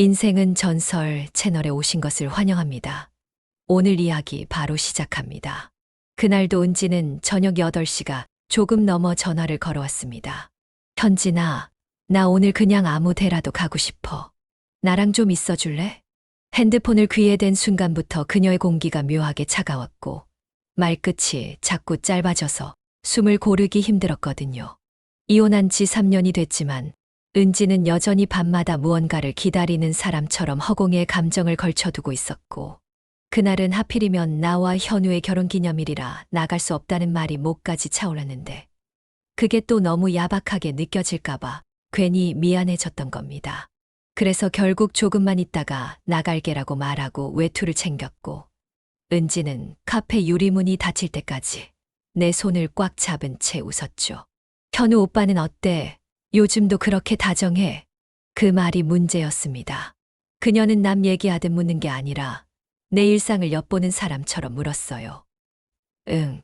인생은 전설 채널에 오신 것을 환영합니다. 오늘 이야기 바로 시작합니다. 그날도 은지는 저녁 8시가 조금 넘어 전화를 걸어왔습니다. 현진아, 나 오늘 그냥 아무 데라도 가고 싶어. 나랑 좀 있어 줄래? 핸드폰을 귀에 댄 순간부터 그녀의 공기가 묘하게 차가웠고 말끝이 자꾸 짧아져서 숨을 고르기 힘들었거든요. 이혼한 지 3년이 됐지만 은지는 여전히 밤마다 무언가를 기다리는 사람처럼 허공에 감정을 걸쳐두고 있었고 그날은 하필이면 나와 현우의 결혼 기념일이라 나갈 수 없다는 말이 목까지 차올랐는데 그게 또 너무 야박하게 느껴질까봐 괜히 미안해졌던 겁니다. 그래서 결국 조금만 있다가 나갈게라고 말하고 외투를 챙겼고 은지는 카페 유리문이 닫힐 때까지 내 손을 꽉 잡은 채 웃었죠. 현우 오빠는 어때? 요즘도 그렇게 다정해? 그 말이 문제였습니다. 그녀는 남 얘기하듯 묻는 게 아니라 내 일상을 엿보는 사람처럼 물었어요. 응.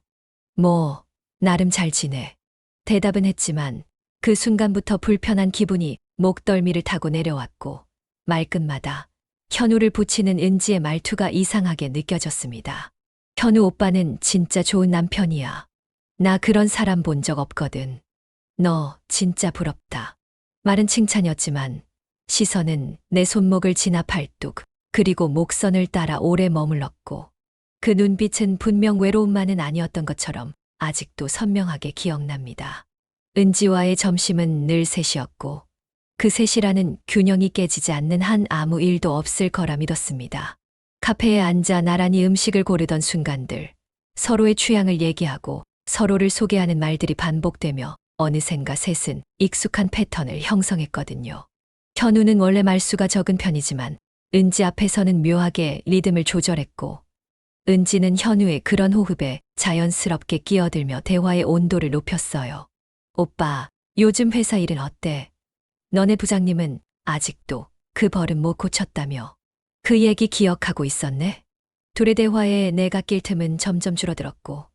뭐, 나름 잘 지내. 대답은 했지만 그 순간부터 불편한 기분이 목덜미를 타고 내려왔고 말끝마다 현우를 붙이는 은지의 말투가 이상하게 느껴졌습니다. 현우 오빠는 진짜 좋은 남편이야. 나 그런 사람 본 적 없거든. 너 진짜 부럽다. 말은 칭찬이었지만 시선은 내 손목을 지나 팔뚝 그리고 목선을 따라 오래 머물렀고 그 눈빛은 분명 외로움만은 아니었던 것처럼 아직도 선명하게 기억납니다. 은지와의 점심은 늘 셋이었고 그 셋이라는 균형이 깨지지 않는 한 아무 일도 없을 거라 믿었습니다. 카페에 앉아 나란히 음식을 고르던 순간들, 서로의 취향을 얘기하고 서로를 소개하는 말들이 반복되며 어느샌가 셋은 익숙한 패턴을 형성했거든요. 현우는 원래 말수가 적은 편이지만 은지 앞에서는 묘하게 리듬을 조절했고 은지는 현우의 그런 호흡에 자연스럽게 끼어들며 대화의 온도를 높였어요. 오빠, 요즘 회사 일은 어때? 너네 부장님은 아직도 그 버릇 못 고쳤다며. 그 얘기 기억하고 있었네? 둘의 대화에 내가 낄 틈은 점점 줄어들었고,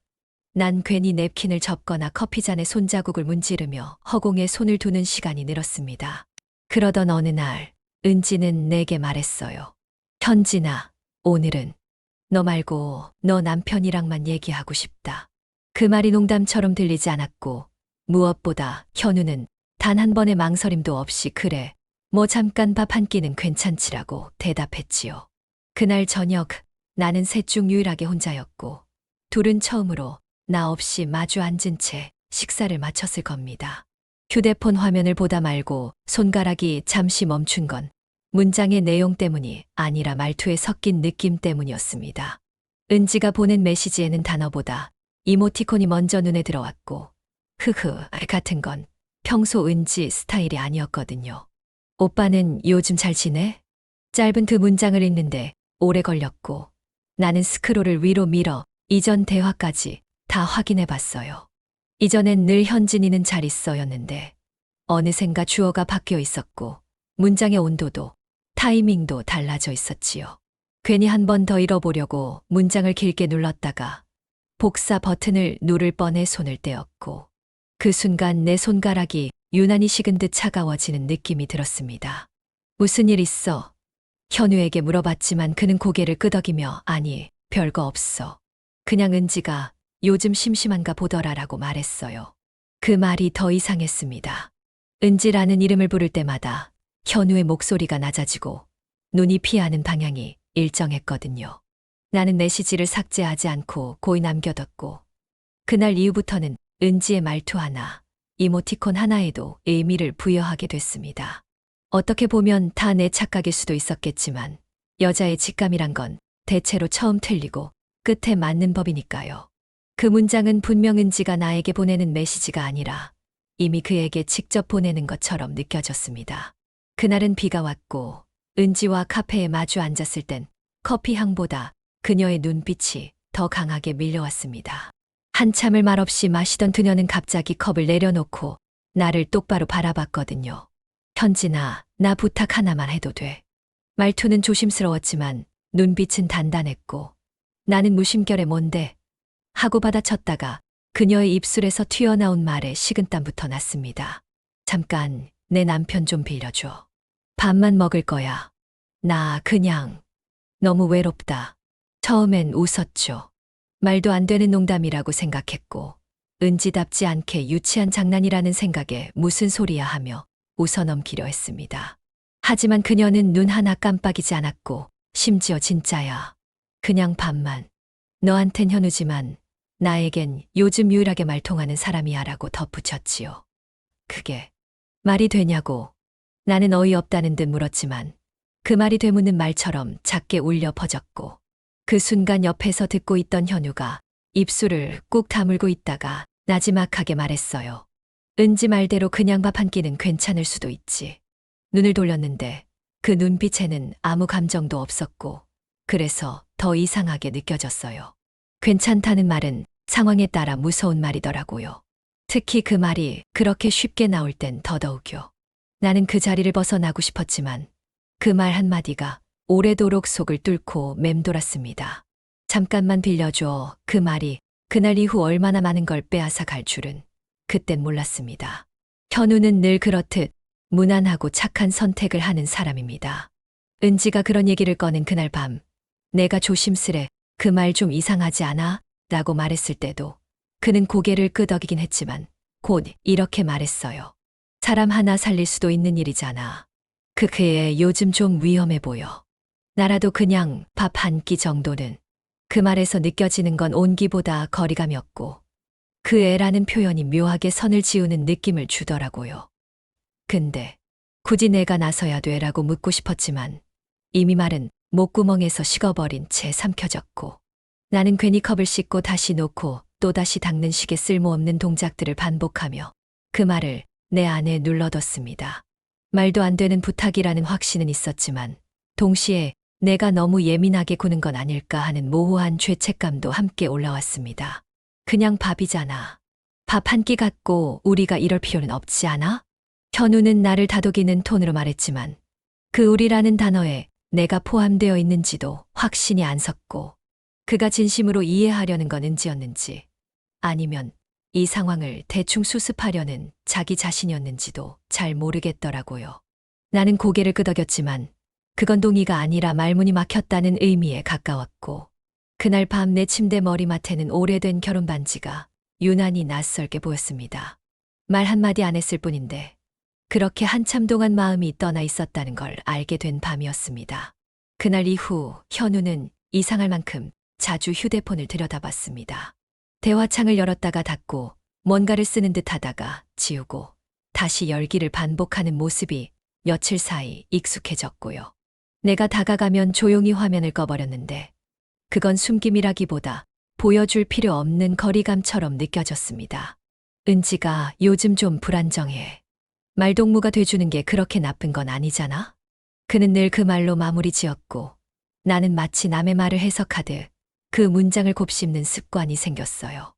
난 괜히 냅킨을 접거나 커피잔에 손자국을 문지르며 허공에 손을 두는 시간이 늘었습니다. 그러던 어느 날, 은지는 내게 말했어요. 현진아, 오늘은 너 말고 너 남편이랑만 얘기하고 싶다. 그 말이 농담처럼 들리지 않았고, 무엇보다 현우는 단 한 번의 망설임도 없이 그래, 뭐 잠깐 밥 한 끼는 괜찮지라고 대답했지요. 그날 저녁 나는 셋 중 유일하게 혼자였고, 둘은 처음으로 나 없이 마주 앉은 채 식사를 마쳤을 겁니다. 휴대폰 화면을 보다 말고 손가락이 잠시 멈춘 건 문장의 내용 때문이 아니라 말투에 섞인 느낌 때문이었습니다. 은지가 보낸 메시지에는 단어보다 이모티콘이 먼저 눈에 들어왔고, 흐흐, 같은 건 평소 은지 스타일이 아니었거든요. 오빠는 요즘 잘 지내? 짧은 그 문장을 읽는데 오래 걸렸고, 나는 스크롤을 위로 밀어 이전 대화까지 다 확인해 봤어요. 이전엔 늘 현진이는 잘 있어였는데, 어느샌가 주어가 바뀌어 있었고, 문장의 온도도 타이밍도 달라져 있었지요. 괜히 한 번 더 잃어보려고 문장을 길게 눌렀다가 복사 버튼을 누를 뻔해 손을 떼었고 그 순간 내 손가락이 유난히 식은 듯 차가워지는 느낌이 들었습니다. 무슨 일 있어? 현우에게 물어봤지만 그는 고개를 끄덕이며 아니, 별거 없어. 그냥 은지가 요즘 심심한가 보더라라고 말했어요. 그 말이 더 이상했습니다. 은지라는 이름을 부를 때마다 현우의 목소리가 낮아지고 눈이 피하는 방향이 일정했거든요. 나는 메시지를 삭제하지 않고 고이 남겨뒀고 그날 이후부터는 은지의 말투 하나, 이모티콘 하나에도 의미를 부여하게 됐습니다. 어떻게 보면 다 내 착각일 수도 있었겠지만 여자의 직감이란 건 대체로 처음 틀리고 끝에 맞는 법이니까요. 그 문장은 분명 은지가 나에게 보내는 메시지가 아니라 이미 그에게 직접 보내는 것처럼 느껴졌습니다. 그날은 비가 왔고 은지와 카페에 마주 앉았을 땐 커피 향보다 그녀의 눈빛이 더 강하게 밀려왔습니다. 한참을 말없이 마시던 그녀는 갑자기 컵을 내려놓고 나를 똑바로 바라봤거든요. 현진아, 나 부탁 하나만 해도 돼. 말투는 조심스러웠지만 눈빛은 단단했고 나는 무심결에 뭔데 하고 받아쳤다가 그녀의 입술에서 튀어나온 말에 식은땀부터 났습니다. 잠깐 내 남편 좀 빌려줘. 밥만 먹을 거야. 나 그냥 너무 외롭다. 처음엔 웃었죠. 말도 안 되는 농담이라고 생각했고, 은지답지 않게 유치한 장난이라는 생각에 무슨 소리야 하며 웃어넘기려 했습니다. 하지만 그녀는 눈 하나 깜빡이지 않았고, 심지어 진짜야. 그냥 반만. 너한텐 현우지만, 나에겐 요즘 유일하게 말 통하는 사람이야 라고 덧붙였지요. 그게 말이 되냐고 나는 어이없다는 듯 물었지만 그 말이 되묻는 말처럼 작게 울려 퍼졌고 그 순간 옆에서 듣고 있던 현우가 입술을 꾹 다물고 있다가 나지막하게 말했어요. 은지 말대로 그냥 밥 한 끼는 괜찮을 수도 있지. 눈을 돌렸는데 그 눈빛에는 아무 감정도 없었고 그래서 더 이상하게 느껴졌어요. 괜찮다는 말은 상황에 따라 무서운 말이더라고요. 특히 그 말이 그렇게 쉽게 나올 땐 더더욱요. 나는 그 자리를 벗어나고 싶었지만 그 말 한마디가 오래도록 속을 뚫고 맴돌았습니다. 잠깐만 빌려줘. 그 말이 그날 이후 얼마나 많은 걸 빼앗아 갈 줄은 그땐 몰랐습니다. 현우는 늘 그렇듯 무난하고 착한 선택을 하는 사람입니다. 은지가 그런 얘기를 꺼낸 그날 밤, 내가 조심스레 그 말 좀 이상하지 않아? 라고 말했을 때도 그는 고개를 끄덕이긴 했지만 곧 이렇게 말했어요. 사람 하나 살릴 수도 있는 일이잖아. 그 그애 요즘 좀 위험해 보여. 나라도 그냥 밥 한 끼 정도는 그 말에서 느껴지는 건 온기보다 거리감이었고 그 애라는 표현이 묘하게 선을 지우는 느낌을 주더라고요. 근데 굳이 내가 나서야 돼라고 묻고 싶었지만 이미 말은 목구멍에서 식어버린 채 삼켜졌고 나는 괜히 컵을 씻고 다시 놓고 또다시 닦는 식의 쓸모없는 동작들을 반복하며 그 말을 내 안에 눌러뒀습니다. 말도 안 되는 부탁이라는 확신은 있었지만 동시에 내가 너무 예민하게 구는 건 아닐까 하는 모호한 죄책감도 함께 올라왔습니다. 그냥 밥이잖아. 밥 한 끼 갖고 우리가 이럴 필요는 없지 않아? 현우는 나를 다독이는 톤으로 말했지만 그 우리라는 단어에 내가 포함되어 있는지도 확신이 안 섰고 그가 진심으로 이해하려는 건 은지였는지 아니면 이 상황을 대충 수습하려는 자기 자신이었는지도 잘 모르겠더라고요. 나는 고개를 끄덕였지만 그건 동의가 아니라 말문이 막혔다는 의미에 가까웠고 그날 밤 내 침대 머리맡에는 오래된 결혼 반지가 유난히 낯설게 보였습니다. 말 한마디 안 했을 뿐인데 그렇게 한참 동안 마음이 떠나 있었다는 걸 알게 된 밤이었습니다. 그날 이후 현우는 이상할 만큼 자주 휴대폰을 들여다봤습니다. 대화창을 열었다가 닫고 뭔가를 쓰는 듯 하다가 지우고 다시 열기를 반복하는 모습이 며칠 사이 익숙해졌고요. 내가 다가가면 조용히 화면을 꺼버렸는데 그건 숨김이라기보다 보여줄 필요 없는 거리감처럼 느껴졌습니다. 은지가 요즘 좀 불안정해. 말동무가 돼주는 게 그렇게 나쁜 건 아니잖아? 그는 늘 그 말로 마무리 지었고 나는 마치 남의 말을 해석하듯 그 문장을 곱씹는 습관이 생겼어요.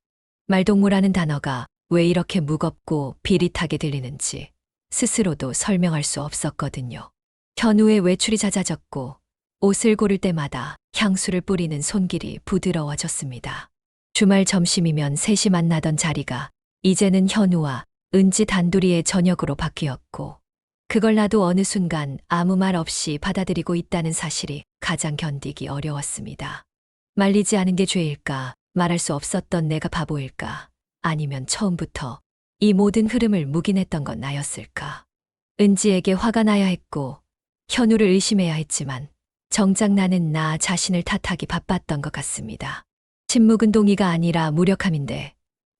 말동무라는 단어가 왜 이렇게 무겁고 비릿하게 들리는지 스스로도 설명할 수 없었거든요. 현우의 외출이 잦아졌고 옷을 고를 때마다 향수를 뿌리는 손길이 부드러워졌습니다. 주말 점심이면 셋이 만나던 자리가 이제는 현우와 은지 단둘이의 저녁으로 바뀌었고 그걸 나도 어느 순간 아무 말 없이 받아들이고 있다는 사실이 가장 견디기 어려웠습니다. 말리지 않은 게 죄일까? 말할 수 없었던 내가 바보일까? 아니면 처음부터 이 모든 흐름을 묵인했던 건 나였을까? 은지에게 화가 나야 했고 현우를 의심해야 했지만 정작 나는 나 자신을 탓하기 바빴던 것 같습니다. 침묵은 동의가 아니라 무력함인데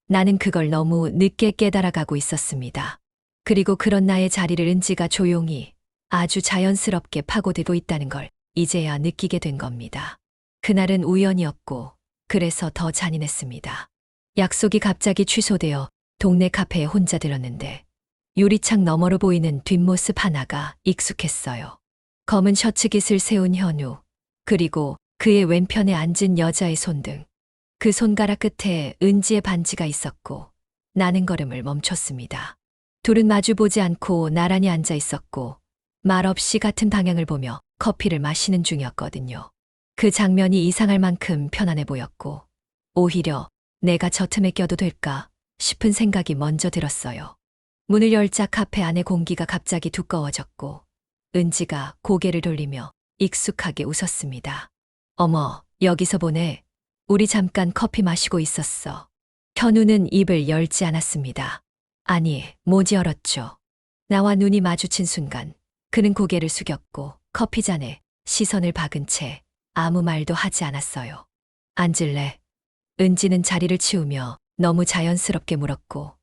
나는 그걸 너무 늦게 깨달아가고 있었습니다. 그리고 그런 나의 자리를 은지가 조용히 아주 자연스럽게 파고들고 있다는 걸 이제야 느끼게 된 겁니다. 그날은 우연이었고 그래서 더 잔인했습니다. 약속이 갑자기 취소되어 동네 카페에 혼자 들었는데 유리창 너머로 보이는 뒷모습 하나가 익숙했어요. 검은 셔츠 깃을 세운 현우, 그리고 그의 왼편에 앉은 여자의 손등. 그 손가락 끝에 은지의 반지가 있었고 나는 걸음을 멈췄습니다. 둘은 마주보지 않고 나란히 앉아 있었고 말없이 같은 방향을 보며 커피를 마시는 중이었거든요. 그 장면이 이상할 만큼 편안해 보였고 오히려 내가 저 틈에 껴도 될까 싶은 생각이 먼저 들었어요. 문을 열자 카페 안의 공기가 갑자기 두꺼워졌고 은지가 고개를 돌리며 익숙하게 웃었습니다. 어머, 여기서 보네. 우리 잠깐 커피 마시고 있었어. 현우는 입을 열지 않았습니다. 아니, 못 열었죠. 나와 눈이 마주친 순간 그는 고개를 숙였고 커피잔에 시선을 박은 채 아무 말도 하지 않았어요. 앉을래? 은지는 자리를 치우며 너무 자연스럽게 물었고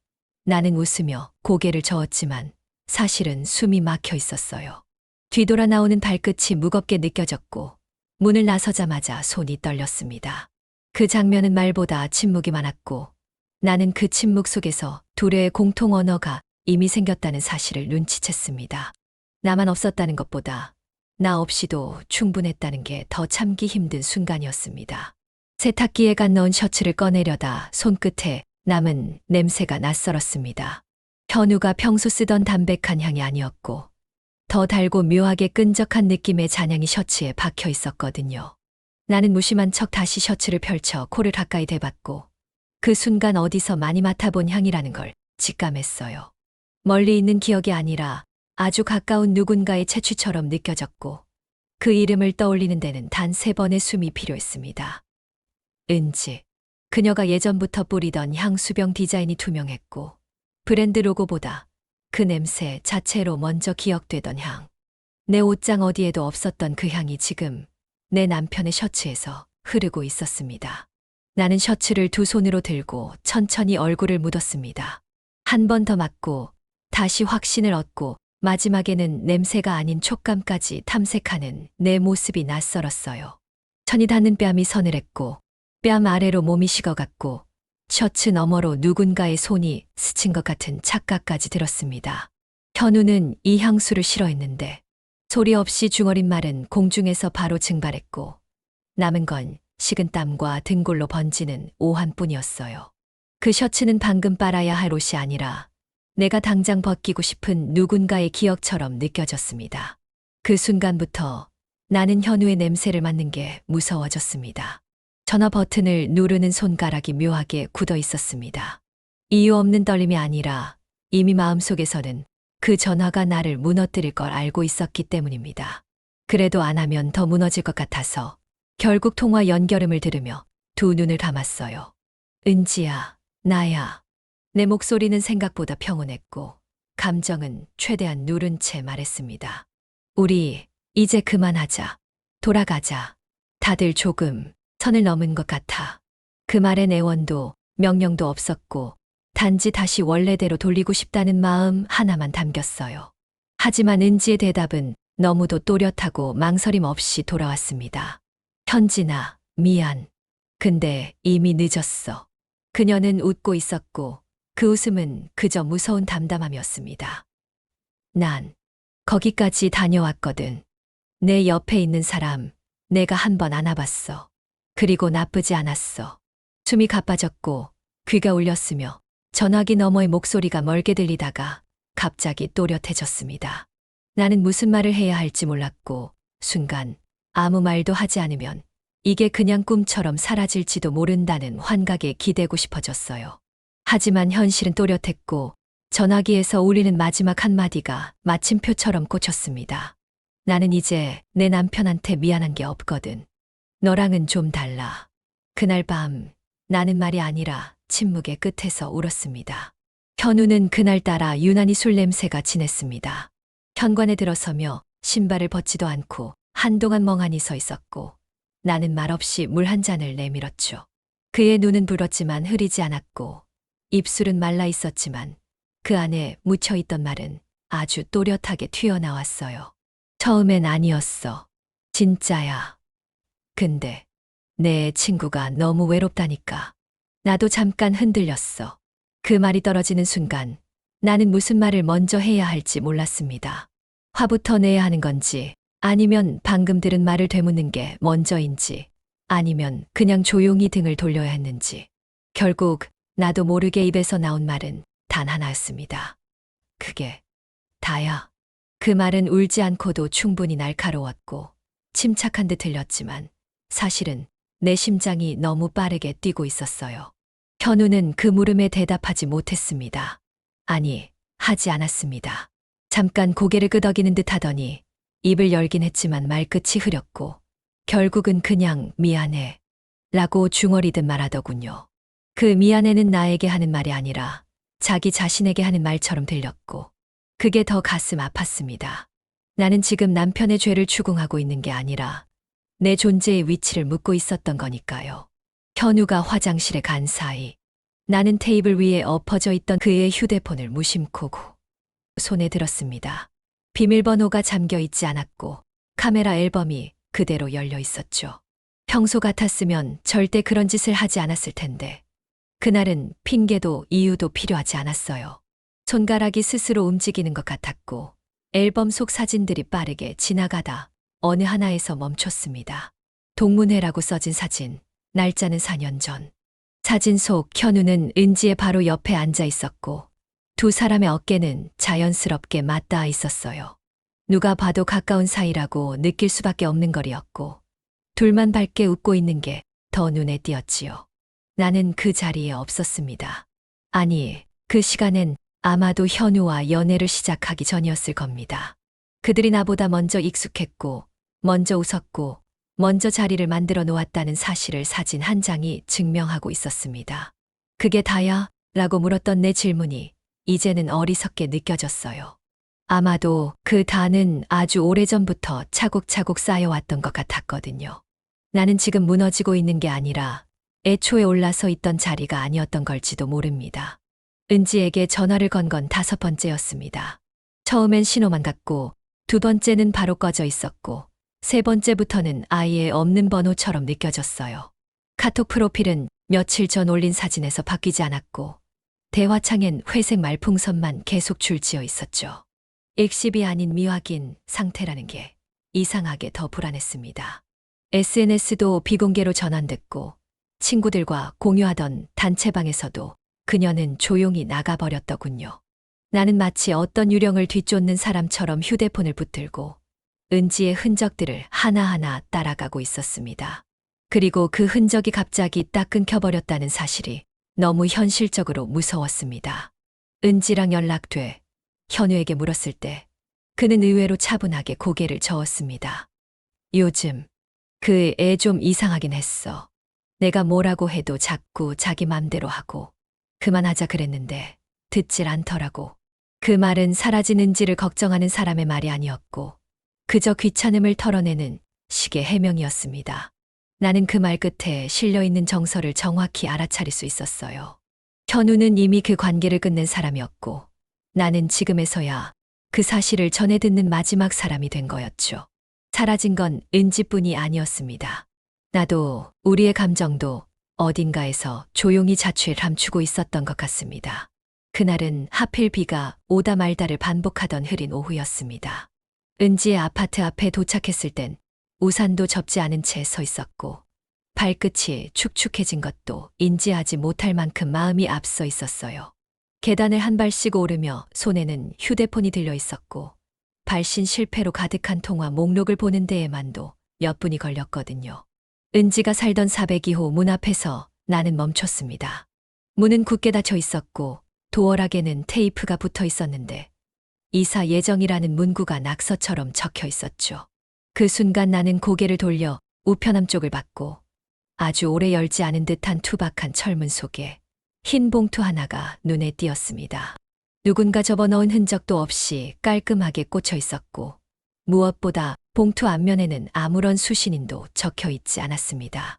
나는 웃으며 고개를 저었지만 사실은 숨이 막혀 있었어요. 뒤돌아 나오는 발끝이 무겁게 느껴졌고 문을 나서자마자 손이 떨렸습니다. 그 장면은 말보다 침묵이 많았고 나는 그 침묵 속에서 둘의 공통 언어가 이미 생겼다는 사실을 눈치챘습니다. 나만 없었다는 것보다 나 없이도 충분했다는 게 더 참기 힘든 순간이었습니다. 세탁기에 간 넣은 셔츠를 꺼내려다 손끝에 남은 냄새가 낯설었습니다. 현우가 평소 쓰던 담백한 향이 아니었고 더 달고 묘하게 끈적한 느낌의 잔향이 셔츠에 박혀 있었거든요. 나는 무심한 척 다시 셔츠를 펼쳐 코를 가까이 대봤고 그 순간 어디서 많이 맡아본 향이라는 걸 직감했어요. 멀리 있는 기억이 아니라 아주 가까운 누군가의 채취처럼 느껴졌고 그 이름을 떠올리는 데는 단 세 번의 숨이 필요했습니다. 은지. 그녀가 예전부터 뿌리던 향수병 디자인이 투명했고 브랜드 로고보다 그 냄새 자체로 먼저 기억되던 향. 내 옷장 어디에도 없었던 그 향이 지금 내 남편의 셔츠에서 흐르고 있었습니다. 나는 셔츠를 두 손으로 들고 천천히 얼굴을 묻었습니다. 한 번 더 맞고 다시 확신을 얻고 마지막에는 냄새가 아닌 촉감까지 탐색하는 내 모습이 낯설었어요. 천이 닿는 뺨이 서늘했고 뺨 아래로 몸이 식어갔고 셔츠 너머로 누군가의 손이 스친 것 같은 착각까지 들었습니다. 현우는 이 향수를 싫어했는데 소리 없이 중얼인 말은 공중에서 바로 증발했고 남은 건 식은 땀과 등골로 번지는 오한뿐이었어요. 그 셔츠는 방금 빨아야 할 옷이 아니라 내가 당장 벗기고 싶은 누군가의 기억처럼 느껴졌습니다. 그 순간부터 나는 현우의 냄새를 맡는 게 무서워졌습니다. 전화 버튼을 누르는 손가락이 묘하게 굳어 있었습니다. 이유 없는 떨림이 아니라 이미 마음속에서는 그 전화가 나를 무너뜨릴 걸 알고 있었기 때문입니다. 그래도 안 하면 더 무너질 것 같아서 결국 통화 연결음을 들으며 두 눈을 감았어요. 은지야, 나야. 내 목소리는 생각보다 평온했고 감정은 최대한 누른 채 말했습니다. 우리 이제 그만하자. 돌아가자. 다들 조금 선을 넘은 것 같아. 그 말에 내원도 명령도 없었고 단지 다시 원래대로 돌리고 싶다는 마음 하나만 담겼어요. 하지만 은지의 대답은 너무도 또렷하고 망설임 없이 돌아왔습니다. 현진아, 미안. 근데 이미 늦었어. 그녀는 웃고 있었고 그 웃음은 그저 무서운 담담함이었습니다. 난 거기까지 다녀왔거든. 내 옆에 있는 사람 내가 한 번 안아봤어. 그리고 나쁘지 않았어. 숨이 가빠졌고 귀가 울렸으며 전화기 너머의 목소리가 멀게 들리다가 갑자기 또렷해졌습니다. 나는 무슨 말을 해야 할지 몰랐고 순간 아무 말도 하지 않으면 이게 그냥 꿈처럼 사라질지도 모른다는 환각에 기대고 싶어졌어요. 하지만 현실은 또렷했고 전화기에서 울리는 마지막 한마디가 마침표처럼 꽂혔습니다. 나는 이제 내 남편한테 미안한 게 없거든. 너랑은 좀 달라. 그날 밤 나는 말이 아니라 침묵의 끝에서 울었습니다. 현우는 그날따라 유난히 술 냄새가 진했습니다. 현관에 들어서며 신발을 벗지도 않고 한동안 멍하니 서 있었고 나는 말없이 물 한 잔을 내밀었죠. 그의 눈은 불었지만 흐리지 않았고 입술은 말라 있었지만 그 안에 묻혀 있던 말은 아주 또렷하게 튀어나왔어요. 처음엔 아니었어. 진짜야. 근데 내 친구가 너무 외롭다니까. 나도 잠깐 흔들렸어. 그 말이 떨어지는 순간 나는 무슨 말을 먼저 해야 할지 몰랐습니다. 화부터 내야 하는 건지 아니면 방금 들은 말을 되묻는 게 먼저인지 아니면 그냥 조용히 등을 돌려야 했는지 결국 나도 모르게 입에서 나온 말은 단 하나였습니다. 그게 다야. 그 말은 울지 않고도 충분히 날카로웠고 침착한 듯 들렸지만 사실은 내 심장이 너무 빠르게 뛰고 있었어요. 현우는 그 물음에 대답하지 못했습니다. 아니, 하지 않았습니다. 잠깐 고개를 끄덕이는 듯 하더니 입을 열긴 했지만 말끝이 흐렸고 결국은 그냥 미안해 라고 중얼이듯 말하더군요. 그 미안해는 나에게 하는 말이 아니라 자기 자신에게 하는 말처럼 들렸고 그게 더 가슴 아팠습니다. 나는 지금 남편의 죄를 추궁하고 있는 게 아니라 내 존재의 위치를 묻고 있었던 거니까요. 현우가 화장실에 간 사이 나는 테이블 위에 엎어져 있던 그의 휴대폰을 무심코 고 손에 들었습니다. 비밀번호가 잠겨 있지 않았고 카메라 앨범이 그대로 열려 있었죠. 평소 같았으면 절대 그런 짓을 하지 않았을 텐데 그날은 핑계도 이유도 필요하지 않았어요. 손가락이 스스로 움직이는 것 같았고 앨범 속 사진들이 빠르게 지나가다 어느 하나에서 멈췄습니다. 동문회라고 써진 사진, 날짜는 4년 전. 사진 속 현우는 은지의 바로 옆에 앉아 있었고 두 사람의 어깨는 자연스럽게 맞닿아 있었어요. 누가 봐도 가까운 사이라고 느낄 수밖에 없는 거리였고 둘만 밝게 웃고 있는 게 더 눈에 띄었지요. 나는 그 자리에 없었습니다. 아니, 그 시간엔 아마도 현우와 연애를 시작하기 전이었을 겁니다. 그들이 나보다 먼저 익숙했고, 먼저 웃었고, 먼저 자리를 만들어 놓았다는 사실을 사진 한 장이 증명하고 있었습니다. 그게 다야? 라고 물었던 내 질문이 이제는 어리석게 느껴졌어요. 아마도 그 다는 아주 오래전부터 차곡차곡 쌓여왔던 것 같았거든요. 나는 지금 무너지고 있는 게 아니라 애초에 올라서 있던 자리가 아니었던 걸지도 모릅니다. 은지에게 전화를 건 건 다섯 번째였습니다. 처음엔 신호만 갔고, 두 번째는 바로 꺼져 있었고, 세 번째부터는 아예 없는 번호처럼 느껴졌어요. 카톡 프로필은 며칠 전 올린 사진에서 바뀌지 않았고, 대화창엔 회색 말풍선만 계속 줄지어 있었죠. 익십이 아닌 미확인 상태라는 게 이상하게 더 불안했습니다. SNS도 비공개로 전환됐고, 친구들과 공유하던 단체방에서도 그녀는 조용히 나가버렸더군요. 나는 마치 어떤 유령을 뒤쫓는 사람처럼 휴대폰을 붙들고 은지의 흔적들을 하나하나 따라가고 있었습니다. 그리고 그 흔적이 갑자기 딱 끊겨버렸다는 사실이 너무 현실적으로 무서웠습니다. 은지랑 연락돼 현우에게 물었을 때 그는 의외로 차분하게 고개를 저었습니다. 요즘 그 애 좀 이상하긴 했어. 내가 뭐라고 해도 자꾸 자기 맘대로 하고 그만하자 그랬는데 듣질 않더라고. 그 말은 사라지는지를 걱정하는 사람의 말이 아니었고 그저 귀찮음을 털어내는 식의 해명이었습니다. 나는 그 말 끝에 실려 있는 정서를 정확히 알아차릴 수 있었어요. 현우는 이미 그 관계를 끝낸 사람이었고 나는 지금에서야 그 사실을 전해 듣는 마지막 사람이 된 거였죠. 사라진 건 은지뿐이 아니었습니다. 나도 우리의 감정도 어딘가에서 조용히 자취를 감추고 있었던 것 같습니다. 그날은 하필 비가 오다 말다를 반복하던 흐린 오후였습니다. 은지의 아파트 앞에 도착했을 땐 우산도 접지 않은 채 서 있었고 발끝이 축축해진 것도 인지하지 못할 만큼 마음이 앞서 있었어요. 계단을 한 발씩 오르며 손에는 휴대폰이 들려 있었고 발신 실패로 가득한 통화 목록을 보는 데에만도 몇 분이 걸렸거든요. 은지가 살던 402호 문 앞에서 나는 멈췄습니다. 문은 굳게 닫혀 있었고 도어락에는 테이프가 붙어 있었는데 이사 예정이라는 문구가 낙서처럼 적혀 있었죠. 그 순간 나는 고개를 돌려 우편함 쪽을 봤고 아주 오래 열지 않은 듯한 투박한 철문 속에 흰 봉투 하나가 눈에 띄었습니다. 누군가 접어 넣은 흔적도 없이 깔끔하게 꽂혀 있었고 무엇보다 봉투 앞면에는 아무런 수신인도 적혀 있지 않았습니다.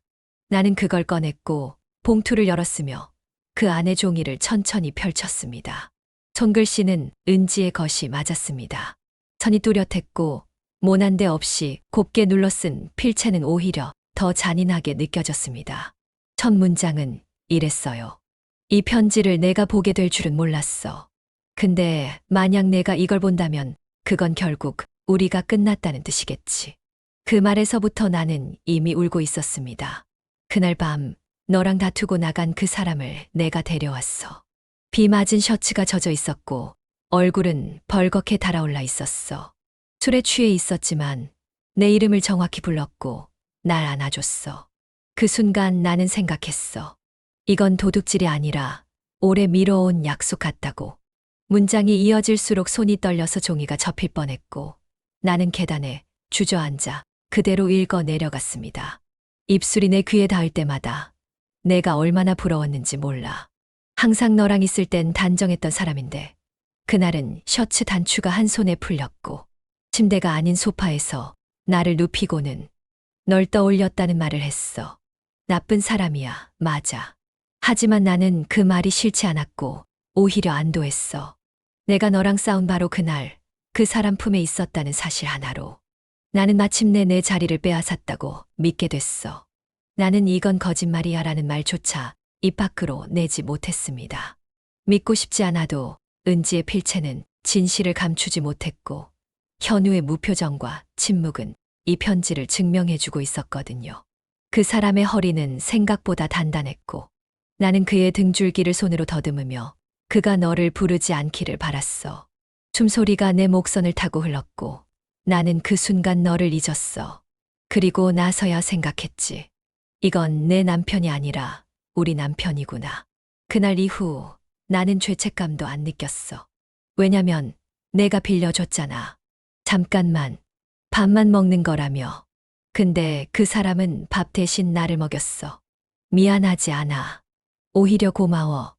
나는 그걸 꺼냈고 봉투를 열었으며 그 안의 종이를 천천히 펼쳤습니다. 손글씨는 은지의 것이 맞았습니다. 선이 뚜렷했고 모난 데 없이 곱게 눌러 쓴 필체는 오히려 더 잔인하게 느껴졌습니다. 첫 문장은 이랬어요. 이 편지를 내가 보게 될 줄은 몰랐어. 근데 만약 내가 이걸 본다면 그건 결국 우리가 끝났다는 뜻이겠지. 그 말에서부터 나는 이미 울고 있었습니다. 그날 밤 너랑 다투고 나간 그 사람을 내가 데려왔어. 비 맞은 셔츠가 젖어 있었고 얼굴은 벌겋게 달아올라 있었어. 술에 취해 있었지만 내 이름을 정확히 불렀고 날 안아줬어. 그 순간 나는 생각했어. 이건 도둑질이 아니라 오래 미뤄온 약속 같다고. 문장이 이어질수록 손이 떨려서 종이가 접힐 뻔했고 나는 계단에 주저앉아 그대로 읽어 내려갔습니다. 입술이 내 귀에 닿을 때마다 내가 얼마나 부러웠는지 몰라. 항상 너랑 있을 땐 단정했던 사람인데 그날은 셔츠 단추가 한 손에 풀렸고 침대가 아닌 소파에서 나를 눕히고는 널 떠올렸다는 말을 했어. 나쁜 사람이야, 맞아. 하지만 나는 그 말이 싫지 않았고 오히려 안도했어. 내가 너랑 싸운 바로 그날 그 사람 품에 있었다는 사실 하나로 나는 마침내 내 자리를 빼앗았다고 믿게 됐어. 나는 이건 거짓말이야 라는 말조차 입 밖으로 내지 못했습니다. 믿고 싶지 않아도 은지의 필체는 진실을 감추지 못했고 현우의 무표정과 침묵은 이 편지를 증명해주고 있었거든요. 그 사람의 허리는 생각보다 단단했고 나는 그의 등줄기를 손으로 더듬으며 그가 너를 부르지 않기를 바랐어. 숨소리가 내 목선을 타고 흘렀고 나는 그 순간 너를 잊었어. 그리고 나서야 생각했지. 이건 내 남편이 아니라 우리 남편이구나. 그날 이후 나는 죄책감도 안 느꼈어. 왜냐면 내가 빌려줬잖아. 잠깐만, 밥만 먹는 거라며. 근데 그 사람은 밥 대신 나를 먹였어. 미안하지 않아. 오히려 고마워.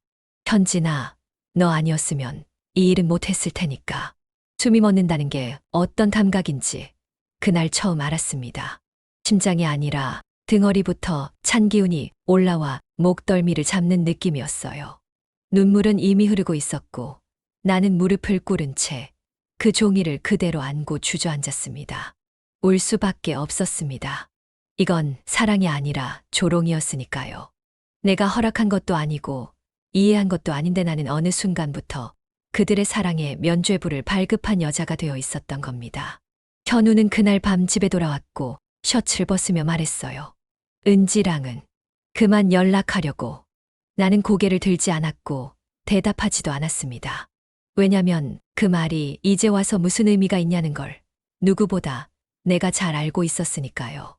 현진아, 너 아니었으면 이 일은 못했을 테니까. 숨이 멎는다는 게 어떤 감각인지 그날 처음 알았습니다. 심장이 아니라 등허리부터 찬 기운이 올라와 목덜미를 잡는 느낌이었어요. 눈물은 이미 흐르고 있었고 나는 무릎을 꿇은 채 그 종이를 그대로 안고 주저앉았습니다. 울 수밖에 없었습니다. 이건 사랑이 아니라 조롱이었으니까요. 내가 허락한 것도 아니고 이해한 것도 아닌데 나는 어느 순간부터 그들의 사랑에 면죄부를 발급한 여자가 되어 있었던 겁니다. 현우는 그날 밤 집에 돌아왔고 셔츠를 벗으며 말했어요. 은지랑은 그만 연락하려고. 나는 고개를 들지 않았고 대답하지도 않았습니다. 왜냐면 그 말이 이제 와서 무슨 의미가 있냐는 걸 누구보다 내가 잘 알고 있었으니까요.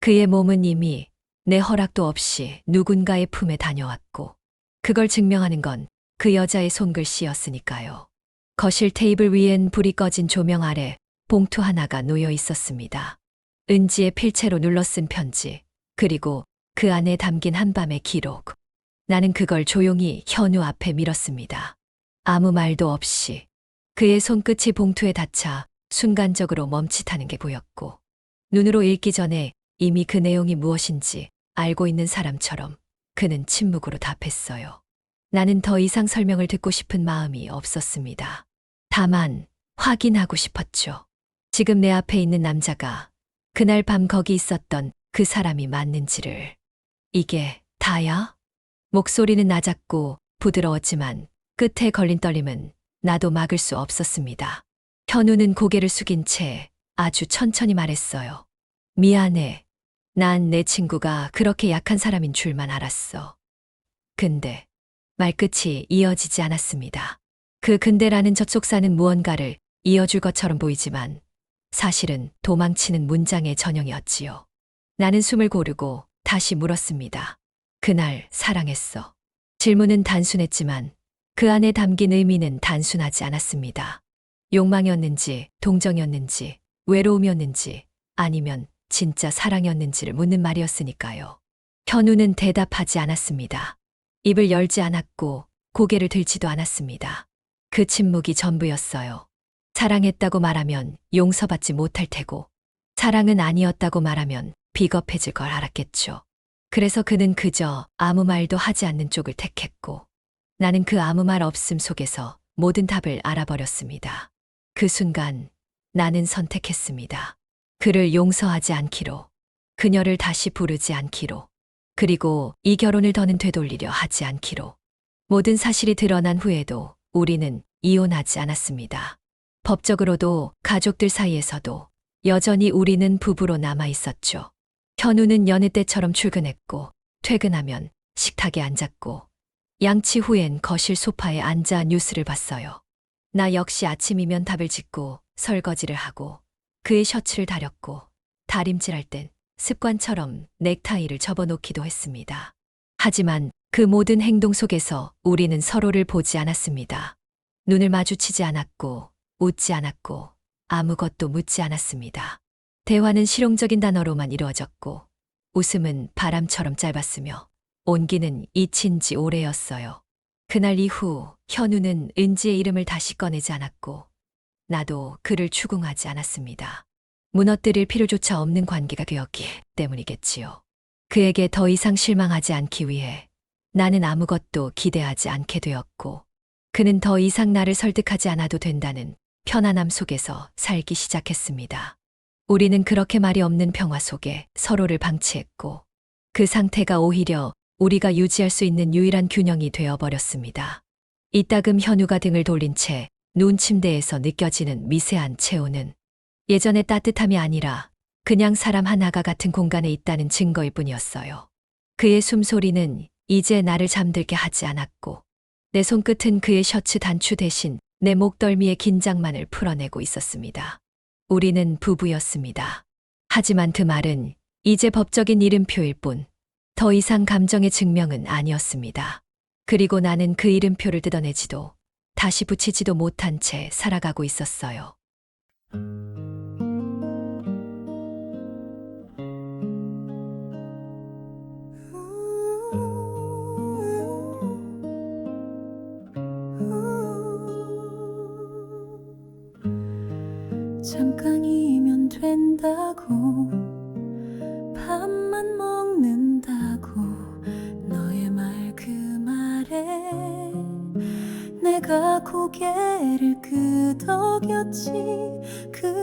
그의 몸은 이미 내 허락도 없이 누군가의 품에 다녀왔고 그걸 증명하는 건 그 여자의 손글씨였으니까요. 거실 테이블 위엔 불이 꺼진 조명 아래 봉투 하나가 놓여 있었습니다. 은지의 필체로 눌러 쓴 편지, 그리고 그 안에 담긴 한밤의 기록. 나는 그걸 조용히 현우 앞에 밀었습니다. 아무 말도 없이. 그의 손끝이 봉투에 닿자 순간적으로 멈칫하는 게 보였고, 눈으로 읽기 전에 이미 그 내용이 무엇인지 알고 있는 사람처럼 그는 침묵으로 답했어요. 나는 더 이상 설명을 듣고 싶은 마음이 없었습니다. 다만 확인하고 싶었죠. 지금 내 앞에 있는 남자가 그날 밤 거기 있었던 그 사람이 맞는지를. 이게 다야? 목소리는 낮았고 부드러웠지만 끝에 걸린 떨림은 나도 막을 수 없었습니다. 현우는 고개를 숙인 채 아주 천천히 말했어요. 미안해. 난 내 친구가 그렇게 약한 사람인 줄만 알았어. 근데 말끝이 이어지지 않았습니다. 그 근데라는 저촉사는 무언가를 이어줄 것처럼 보이지만 사실은 도망치는 문장의 전형이었지요. 나는 숨을 고르고 다시 물었습니다. 그날 사랑했어. 질문은 단순했지만 그 안에 담긴 의미는 단순하지 않았습니다. 욕망이었는지, 동정이었는지, 외로움이었는지, 아니면 진짜 사랑이었는지를 묻는 말이었으니까요. 현우는 대답하지 않았습니다. 입을 열지 않았고 고개를 들지도 않았습니다. 그 침묵이 전부였어요. 사랑했다고 말하면 용서받지 못할 테고, 사랑은 아니었다고 말하면 비겁해질 걸 알았겠죠. 그래서 그는 그저 아무 말도 하지 않는 쪽을 택했고, 나는 그 아무 말 없음 속에서 모든 답을 알아버렸습니다. 그 순간 나는 선택했습니다. 그를 용서하지 않기로, 그녀를 다시 부르지 않기로, 그리고 이 결혼을 더는 되돌리려 하지 않기로. 모든 사실이 드러난 후에도 우리는 이혼하지 않았습니다. 법적으로도 가족들 사이에서도 여전히 우리는 부부로 남아 있었죠. 현우는 여느 때처럼 출근했고 퇴근하면 식탁에 앉았고 양치 후엔 거실 소파에 앉아 뉴스를 봤어요. 나 역시 아침이면 답을 짓고 설거지를 하고 그의 셔츠를 다렸고 다림질할 땐 습관처럼 넥타이를 접어놓기도 했습니다. 하지만 그 모든 행동 속에서 우리는 서로를 보지 않았습니다. 눈을 마주치지 않았고, 웃지 않았고, 아무것도 묻지 않았습니다. 대화는 실용적인 단어로만 이루어졌고 웃음은 바람처럼 짧았으며 온기는 잊힌 지 오래였어요. 그날 이후 현우는 은지의 이름을 다시 꺼내지 않았고 나도 그를 추궁하지 않았습니다. 무너뜨릴 필요조차 없는 관계가 되었기 때문이겠지요. 그에게 더 이상 실망하지 않기 위해 나는 아무것도 기대하지 않게 되었고 그는 더 이상 나를 설득하지 않아도 된다는 편안함 속에서 살기 시작했습니다. 우리는 그렇게 말이 없는 평화 속에 서로를 방치했고 그 상태가 오히려 우리가 유지할 수 있는 유일한 균형이 되어버렸습니다. 이따금 현우가 등을 돌린 채눈 침대에서 느껴지는 미세한 체온은 예전의 따뜻함이 아니라 그냥 사람 하나가 같은 공간에 있다는 증거일 뿐이었어요. 그의 숨소리는 이제 나를 잠들게 하지 않았고 내 손끝은 그의 셔츠 단추 대신 내 목덜미의 긴장만을 풀어내고 있었습니다. 우리는 부부였습니다. 하지만 그 말은 이제 법적인 이름표일 뿐 더 이상 감정의 증명은 아니었습니다. 그리고 나는 그 이름표를 뜯어내지도 다시 붙이지도 못한 채 살아가고 있었어요. 잠깐이면 된다고 밥만 먹는다고 너의 말 그 말에 내가 고개를 끄덕였지. 그